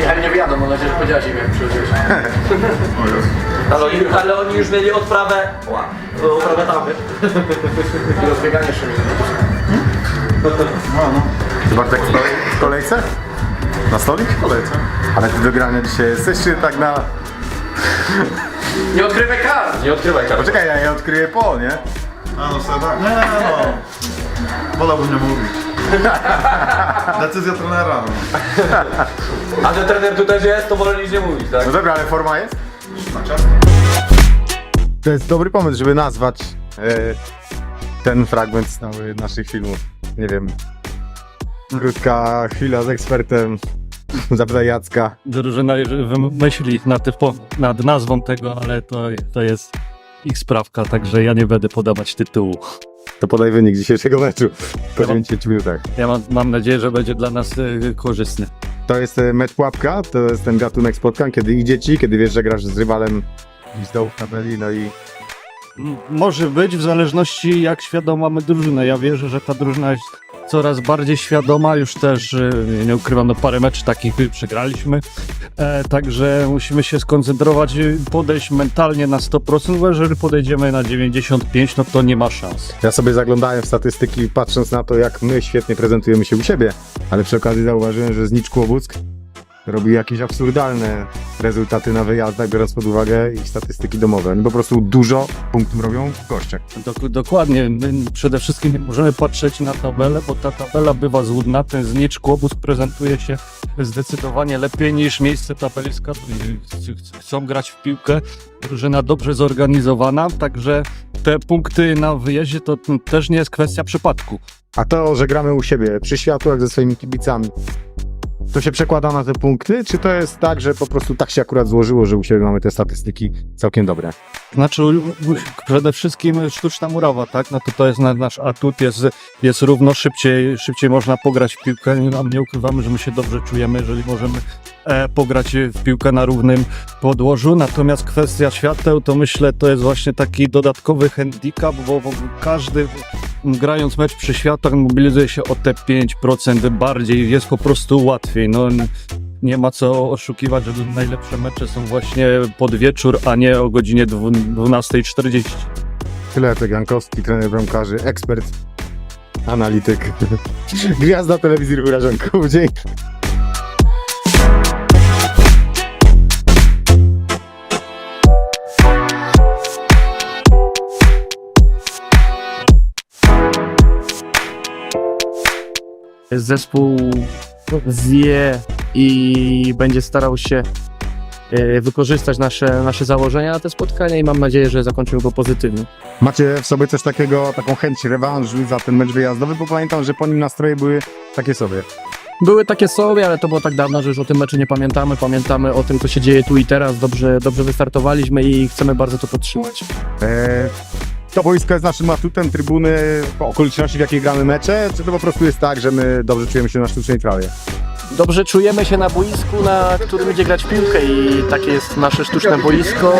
Ja nie wyjadą, mam nadzieję, że powiedziałaś im jak przyjdziesz. Ale oni, ale oni już mieli odprawę, ła, odprawę tam, wiesz? I rozbieganie jeszcze minut. Ty Bartek w, kolej, w kolejce? Na stolik? W kolejce. Ale ty do grania dzisiaj jesteś, czy tak na... Nie odkrywaj kart! Nie odkrywaj karty. Poczekaj, ja je odkryję po, nie? A no sobie tak? Nie, no. Wolałbym nie mówić. Decyzja trenera. No. A że trener tu też jest, to wolę nic nie mówić, tak? No dobra, ale forma jest? To jest dobry pomysł, żeby nazwać e, ten fragment z cały naszych filmów. Nie wiem. Krótka chwila z ekspertem. Zapytaj Jacka. drużyna wymyśli nad, po- nad nazwą tego, ale to, to jest ich sprawka, także ja nie będę podawać tytułu. To podaj wynik dzisiejszego meczu po 90 minutach. Ja mam, mam nadzieję, że będzie dla nas e, korzystny. To jest e, mecz pułapka, to jest ten gatunek spotkań, kiedy idzie ci, kiedy wiesz, że grasz z rywalem z dołu w tabeli, no i M- Może być w zależności jak świadoma mamy drużynę. Ja wierzę, że ta drużyna jest coraz bardziej świadoma. Już też, e, nie ukrywam, no parę meczy takich y, przegraliśmy. E, także musimy się skoncentrować, y, podejść mentalnie na 100%, bo jeżeli podejdziemy na 95%, no to nie ma szans. Ja sobie zaglądałem w statystyki, patrząc na to, jak my świetnie prezentujemy się u siebie, ale przy okazji zauważyłem, że Znicz Kłobuck robi jakieś absurdalne rezultaty na wyjazdach, biorąc pod uwagę ich statystyki domowe. Oni po prostu dużo punktów robią w gościach. Dok- dokładnie. My przede wszystkim nie możemy patrzeć na tabelę, bo ta tabela bywa złudna. Ten znicz Kłobus prezentuje się zdecydowanie lepiej niż miejsce tabeliska. Ch- ch- Chcą grać w piłkę. Drużyna dobrze zorganizowana, także te punkty na wyjeździe to też nie jest kwestia przypadku. A to, że gramy u siebie, przy światłach ze swoimi kibicami, to się przekłada na te punkty, czy to jest tak, że po prostu tak się akurat złożyło, że u siebie mamy te statystyki całkiem dobre? Znaczy przede wszystkim sztuczna murawa, tak? No to to jest na- nasz atut, jest, jest równo, szybciej, szybciej można pograć w piłkę. Nie, ukrywamy, że my się dobrze czujemy, jeżeli możemy e, pograć w piłkę na równym podłożu. Natomiast kwestia świateł, to myślę, to jest właśnie taki dodatkowy handicap, bo, bo każdy grając mecz przy światłach mobilizuje się o te 5% bardziej, jest po prostu łatwiej. No, nie ma co oszukiwać, że najlepsze mecze są właśnie pod wieczór, a nie o godzinie dwu- 12.40. Tyle Jacek Jankowski, trener bramkarzy, ekspert, analityk, gwiazda telewizji Ruchu Rażanków. Dzięki. Zespół wie i będzie starał się e, wykorzystać nasze, nasze założenia na te spotkania i mam nadzieję, że zakończymy go pozytywnie. Macie w sobie coś takiego, taką chęć rewanżu za ten mecz wyjazdowy, bo pamiętam, że po nim nastroje były takie sobie. Były takie sobie, ale to było tak dawno, że już o tym meczu nie pamiętamy. Pamiętamy o tym, co się dzieje tu i teraz. Dobrze, dobrze wystartowaliśmy i chcemy bardzo to podtrzymać. E, to boisko jest naszym atutem, trybuny, okoliczności w jakiej gramy mecze, czy to po prostu jest tak, że my dobrze czujemy się na sztucznej trawie? Dobrze czujemy się na boisku, na którym idzie grać w piłkę i takie jest nasze sztuczne boisko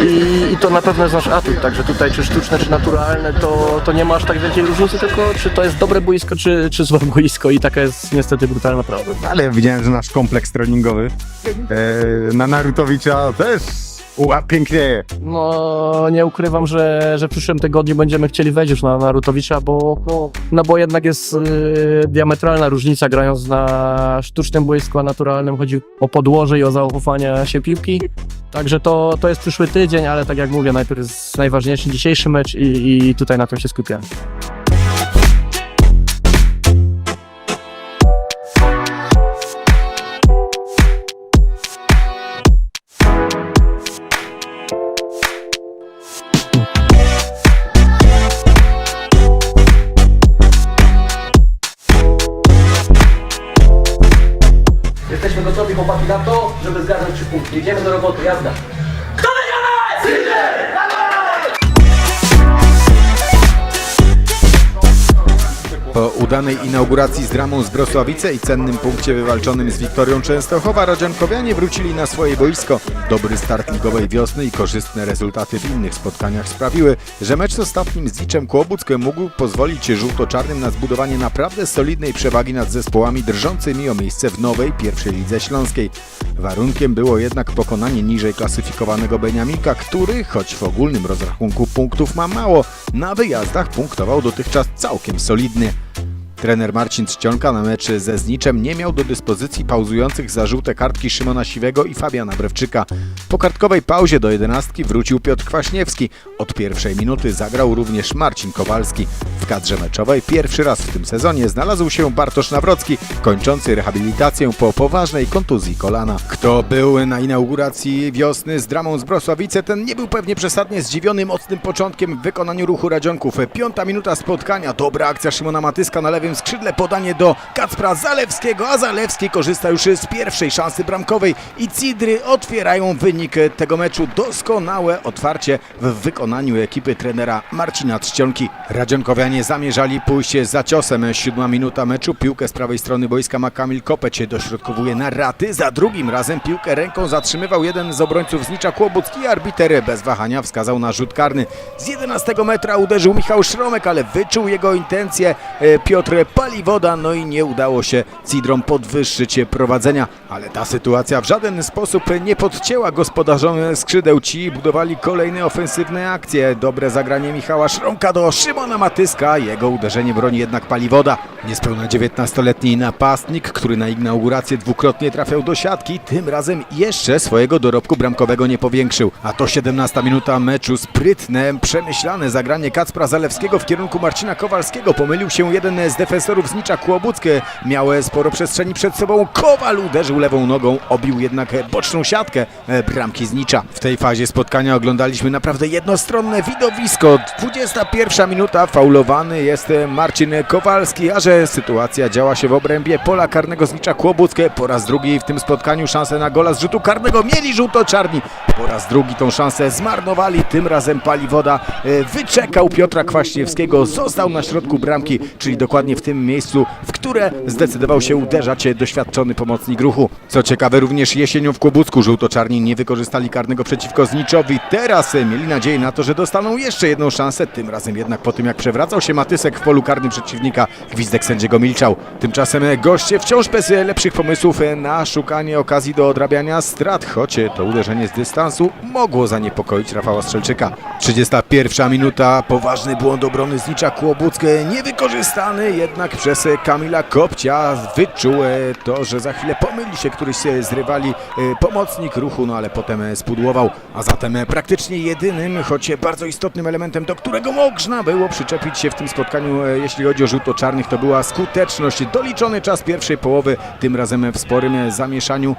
i, i to na pewno jest nasz atut, także tutaj czy sztuczne, czy naturalne, to, to nie ma aż tak wielkiej różnicy, tylko czy to jest dobre boisko, czy, czy złe boisko i taka jest niestety brutalna prawda. Ale ja widziałem, że nasz kompleks treningowy e, na Narutowicza też ua, pięknieje. No nie ukrywam, że, że w przyszłym tygodniu będziemy chcieli wejść już na Narutowicza, bo, no bo jednak jest y, diametralna różnica grając na sztucznym boisku, a naturalnym chodzi o podłoże i o zachowanie się piłki. Także to, to jest przyszły tydzień, ale tak jak mówię, najpierw jest najważniejszy dzisiejszy mecz i, i tutaj na tym się skupiamy. Punkty. Idziemy do roboty, jazda. Po udanej inauguracji z dramą z Brosławice i cennym punkcie wywalczonym z Wiktorią Częstochowa, Radziankowianie wrócili na swoje boisko. Dobry start ligowej wiosny i korzystne rezultaty w innych spotkaniach sprawiły, że mecz z ostatnim Zniczem Kłobuck mógł pozwolić żółto-czarnym na zbudowanie naprawdę solidnej przewagi nad zespołami drżącymi o miejsce w nowej pierwszej lidze śląskiej. Warunkiem było jednak pokonanie niżej klasyfikowanego Beniamika, który, choć w ogólnym rozrachunku punktów ma mało, na wyjazdach punktował dotychczas całkiem solidnie. Trener Marcin Czcionka na meczy ze Zniczem nie miał do dyspozycji pauzujących za żółte kartki Szymona Siwego i Fabiana Brewczyka. Po kartkowej pauzie do jedenastki wrócił Piotr Kwaśniewski. Od pierwszej minuty zagrał również Marcin Kowalski. W kadrze meczowej pierwszy raz w tym sezonie znalazł się Bartosz Nawrocki, kończący rehabilitację po poważnej kontuzji kolana. Kto był na inauguracji wiosny z dramą z Brosławice, ten nie był pewnie przesadnie zdziwiony mocnym początkiem w wykonaniu ruchu Radzionków. Piąta minuta spotkania, dobra akcja Szymona Matyska na lewym skrzydle, podanie do Kacpra Zalewskiego, a Zalewski korzysta już z pierwszej szansy bramkowej i Cidry otwierają wynik tego meczu. Doskonałe otwarcie w wykonaniu ekipy trenera Marcina Trzcionki. Radzionkowianie zamierzali pójść za ciosem. Siódma minuta meczu, piłkę z prawej strony boiska ma Kamil Kopeć, dośrodkowuje na raty. Za drugim razem piłkę ręką zatrzymywał jeden z obrońców Znicza Kłobucki arbiter bez wahania wskazał na rzut karny. Z 11 metra uderzył Michał Szromek, ale wyczuł jego intencje e, Piotr Paliwoda, no i nie udało się Cidrom podwyższyć prowadzenia, ale ta sytuacja w żaden sposób nie podcięła gospodarzom skrzydeł. Ci budowali kolejne ofensywne akcje. Dobre zagranie Michała Szromka do Szymona Matyska, jego uderzenie broni jednak Paliwoda. Niespełna 19-letni napastnik, który na inaugurację dwukrotnie trafiał do siatki, tym razem jeszcze swojego dorobku bramkowego nie powiększył. A to 17 minuta meczu, sprytne, przemyślane zagranie Kacpra Zalewskiego w kierunku Marcina Kowalskiego. Pomylił się jeden z defensorów Znicza Kłobuckie. Miał sporo przestrzeni przed sobą. Kowal uderzył lewą nogą, obił jednak boczną siatkę e, bramki Znicza. W tej fazie spotkania oglądaliśmy naprawdę jednostronne widowisko. 21 minuta, faulowany jest Marcin Kowalski, a że sytuacja działa się w obrębie pola karnego Znicza Kłobuckie. Po raz drugi w tym spotkaniu szansę na gola z rzutu karnego mieli żółto-czarni. Po raz drugi tą szansę zmarnowali, tym razem Paliwoda e, wyczekał Piotra Kwaśniewskiego, został na środku bramki, czyli dokładnie w tym miejscu, w które zdecydował się uderzać doświadczony pomocnik ruchu. Co ciekawe, również jesienią w Kłobucku żółto-czarni nie wykorzystali karnego przeciwko Zniczowi. Teraz mieli nadzieję na to, że dostaną jeszcze jedną szansę, tym razem jednak po tym jak przewracał się Matysek w polu karnym przeciwnika, gwizdek sędziego milczał. Tymczasem goście wciąż bez lepszych pomysłów na szukanie okazji do odrabiania strat, choć to uderzenie z dystansu mogło zaniepokoić Rafała Strzelczyka. 31 minuta, poważny błąd obrony Znicza Kłobuckie, niewykorzystany jednak przez Kamila Kopcia. Wyczuł to, że za chwilę pomyli się któryś z rywali e, pomocnik ruchu, no ale potem e, spudłował. A zatem e, praktycznie jedynym, choć bardzo istotnym elementem, do którego można było przyczepić się w tym spotkaniu, jeśli chodzi o żółto-czarnych, to była skuteczność. Doliczony czas pierwszej połowy, tym razem w sporym zamieszaniu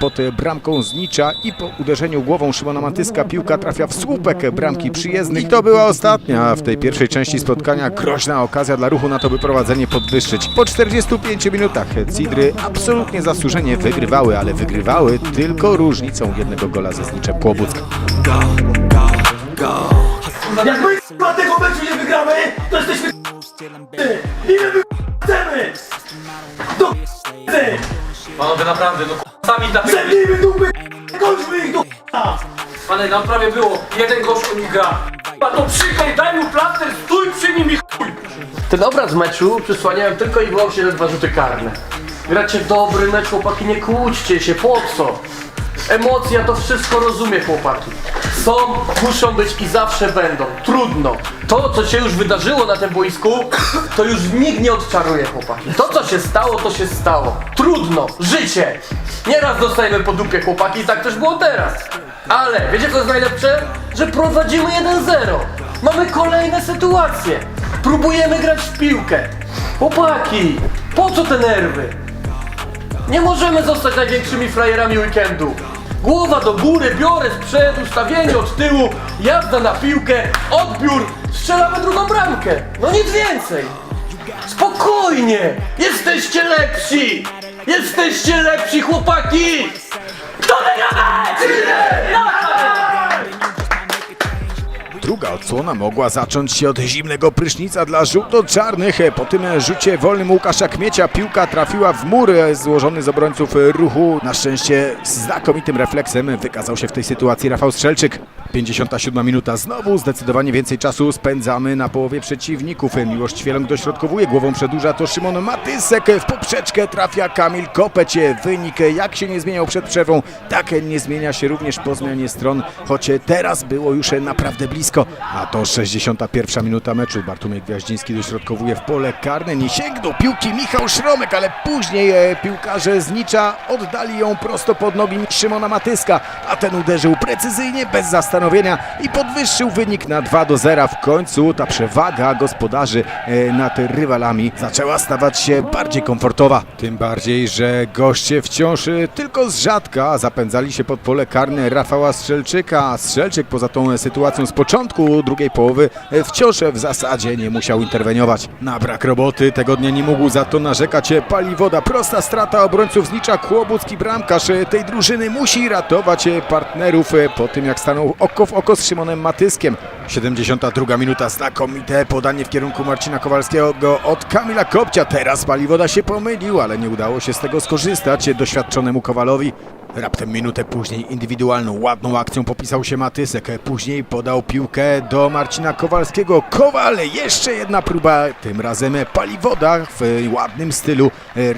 pod bramką Znicza i po uderzeniu głową Szymona Matyska piłka trafia w słupek bramki przyjezdnych. I to była ostatnia w tej pierwszej części spotkania groźna okazja dla ruchu na to, by prowadzenie podwyższyć. Po 45 minutach Cidry absolutnie zasłużenie wygrywały, ale wygrywały tylko różnicą jednego gola ze Zniczem Kłobuck. Jak my k***a, tego meczu nie wygramy, to jesteśmy Ile my chcemy? Do k***y! Panowie, naprawdę, no k***a, sami dla tego... Zemnijmy dupy, kończmy ich do k***a! Panie, nam prawie było. Jeden gość u nich gra. A to przyklej, daj mu plaster, stój przy nim i chuj. Ten obraz meczu przysłaniałem tylko i wyłącznie te dwa rzuty karne. Gracie dobry mecz, chłopaki, nie kłóćcie się, po co? Emocja to wszystko rozumie, chłopaki. Są, muszą być i zawsze będą. Trudno. To, co się już wydarzyło na tym boisku, to już nikt nie odczaruje, chłopaki. To, co się stało, to się stało. Trudno. Życie. Nieraz dostajemy po dupie, chłopaki, i tak też było teraz. Ale, wiecie co jest najlepsze? Że prowadzimy 1-0. Mamy kolejne sytuacje. Próbujemy grać w piłkę. Chłopaki, po co te nerwy? Nie możemy zostać największymi frajerami weekendu. Głowa do góry, biorę przodu, ustawienie od tyłu, jazda na piłkę, odbiór, strzelamy drugą bramkę. No nic więcej. Spokojnie, jesteście lepsi. Jesteście lepsi, chłopaki. Kto wygra mecz? Druga odsłona mogła zacząć się od zimnego prysznica dla żółto-czarnych. Po tym rzucie wolnym Łukasza Kmiecia piłka trafiła w mur złożony z obrońców ruchu. Na szczęście z znakomitym refleksem wykazał się w tej sytuacji Rafał Strzelczyk. 57 minuta. Znowu zdecydowanie więcej czasu spędzamy na połowie przeciwników. Miłość Świeląg dośrodkowuje, głową przedłuża to Szymon Matysek. W poprzeczkę trafia Kamil Kopeć. Wynik jak się nie zmieniał przed przerwą, tak nie zmienia się również po zmianie stron, choć teraz było już naprawdę blisko. A to 61 minuta meczu. Bartłomiej Gwiaździński dośrodkowuje w pole karne. Nie sięgnął piłki Michał Szromek, ale później e, piłkarze z Nicza oddali ją prosto pod nogi Szymona Matyska, a ten uderzył precyzyjnie, bez zastanowienia i podwyższył wynik na 2 do 0. W końcu ta przewaga gospodarzy e, nad rywalami zaczęła stawać się bardziej komfortowa. Tym bardziej, że goście wciąż e, tylko z rzadka zapędzali się pod pole karne Rafała Strzelczyka. Strzelczyk poza tą sytuacją z początku drugiej połowy e, wciąż w zasadzie nie musiał interweniować. Na brak roboty tego dnia nie mógł za to narzekać Paliwoda. Prosta strata obrońców znicza Kłobucki bramkarz tej drużyny musi ratować partnerów po tym jak stanął oko w oko z Szymonem Matyskiem. 72 minuta, znakomite podanie w kierunku Marcina Kowalskiego od Kamila Kopcia. Teraz Paliwoda się pomylił, ale nie udało się z tego skorzystać doświadczonemu Kowalowi. Raptem minutę później indywidualną, ładną akcją popisał się Matysek. Później podał piłkę do Marcina Kowalskiego. Kowal, jeszcze jedna próba, tym razem Paliwoda w ładnym stylu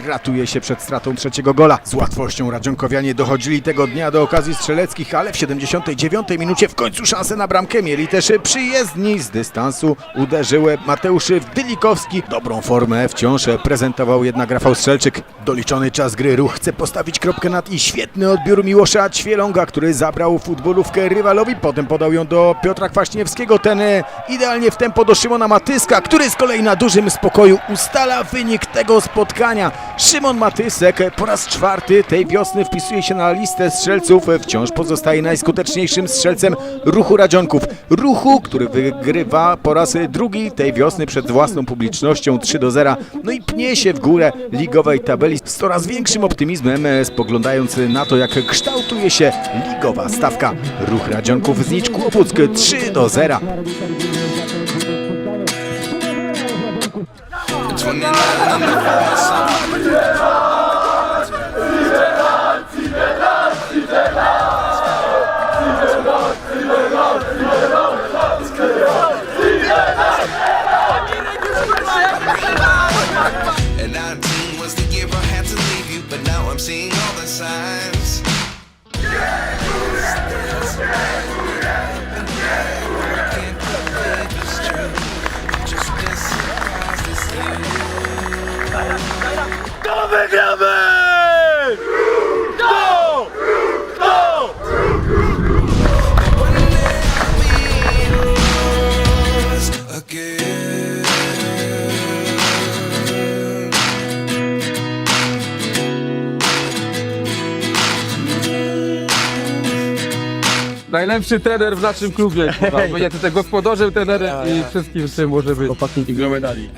ratuje się przed stratą trzeciego gola. Z łatwością Radzionkowianie dochodzili tego dnia do okazji strzeleckich, ale w 79 minucie w końcu szansę na bramkę mieli też przyjezdni. Z dystansu uderzył Mateusz Dylikowski. Dobrą formę wciąż prezentował jednak Rafał Strzelczyk. Doliczony czas gry ruch chce postawić kropkę nad i świetny odbiór Miłosza Ćwieląga, który zabrał futbolówkę rywalowi. Potem podał ją do Piotra Kwaśniewskiego. Ten e, idealnie w tempo do Szymona Matyska, który z kolei na dużym spokoju ustala wynik tego spotkania. Szymon Matysek po raz czwarty tej wiosny wpisuje się na listę strzelców. Wciąż pozostaje najskuteczniejszym strzelcem ruchu Radzionków. Ruchu, który wygrywa po raz drugi tej wiosny przed własną publicznością 3 do 0. No i pnie się w górę ligowej tabeli z coraz większym optymizmem, e, spoglądając na to, jak kształtuje się ligowa stawka. Ruch Radzionków znicz Kłobuck 3 do 0. And Najlepszy trener w naszym klubie. kurwa. Będzie tutaj gospodarzem, trenerem i wszystkim tym może być. I gramy dalej.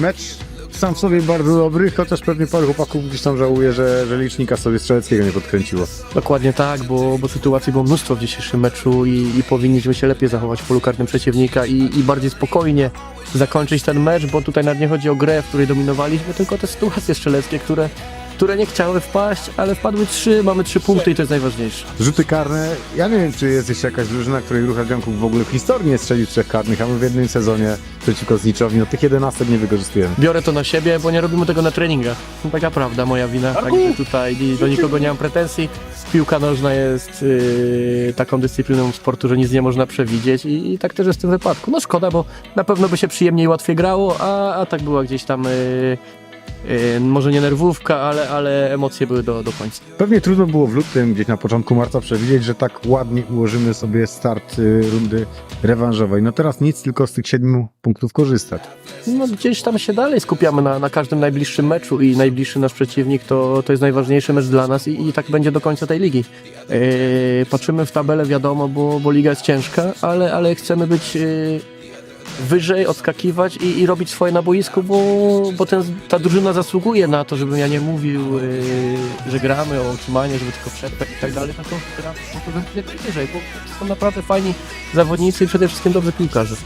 Mecz sam w sobie bardzo dobry, chociaż pewnie paru chłopaków gdzieś tam żałuje, że, że licznika sobie strzeleckiego nie podkręciło. Dokładnie tak, bo, bo sytuacji było mnóstwo w dzisiejszym meczu i, i powinniśmy się lepiej zachować w polu karnym przeciwnika i, i bardziej spokojnie zakończyć ten mecz, bo tutaj nawet nie chodzi o grę, w której dominowaliśmy, tylko te sytuacje strzeleckie, które, które nie chciały wpaść, ale wpadły trzy, mamy trzy punkty i to jest najważniejsze. Rzuty karne, ja nie wiem, czy jest jeszcze jakaś drużyna, której Ruch Radzionków w ogóle w historii nie strzelił trzech karnych, a my w jednym sezonie przeciwko Zniczowi, no tych 11 nie wykorzystujemy. Biorę to na siebie, bo nie robimy tego na treningach. No, taka prawda, moja wina. Także tutaj do nikogo nie mam pretensji. Piłka nożna jest yy, taką dyscypliną sportu, że nic nie można przewidzieć i, i tak też jest w tym wypadku. No szkoda, bo na pewno by się przyjemniej i łatwiej grało, a, a tak była gdzieś tam yy, yy, może nie nerwówka, ale, ale emocje były do, do końca. Pewnie trudno było w lutym, gdzieś na początku marca przewidzieć, że tak ładnie ułożymy sobie start y, rundy rewanżowej. No teraz nic, tylko z tych siedmiu punktów korzystać. No gdzieś tam się dalej skupiamy na, na każdym najbliższym meczu i najbliższy nasz przeciwnik to, to jest najważniejszy mecz dla nas i, i tak będzie do końca tej ligi. Yy, patrzymy w tabelę, wiadomo, bo, bo liga jest ciężka, ale, ale chcemy być yy, wyżej, odskakiwać i, i robić swoje na boisku, bo, bo ten, ta drużyna zasługuje na to, żebym ja nie mówił, yy, że gramy o utrzymanie, żeby tylko przetrwać i tak dalej, no to gra po prostu wyżej, bo są naprawdę fajni zawodnicy i przede wszystkim dobrzy piłkarze.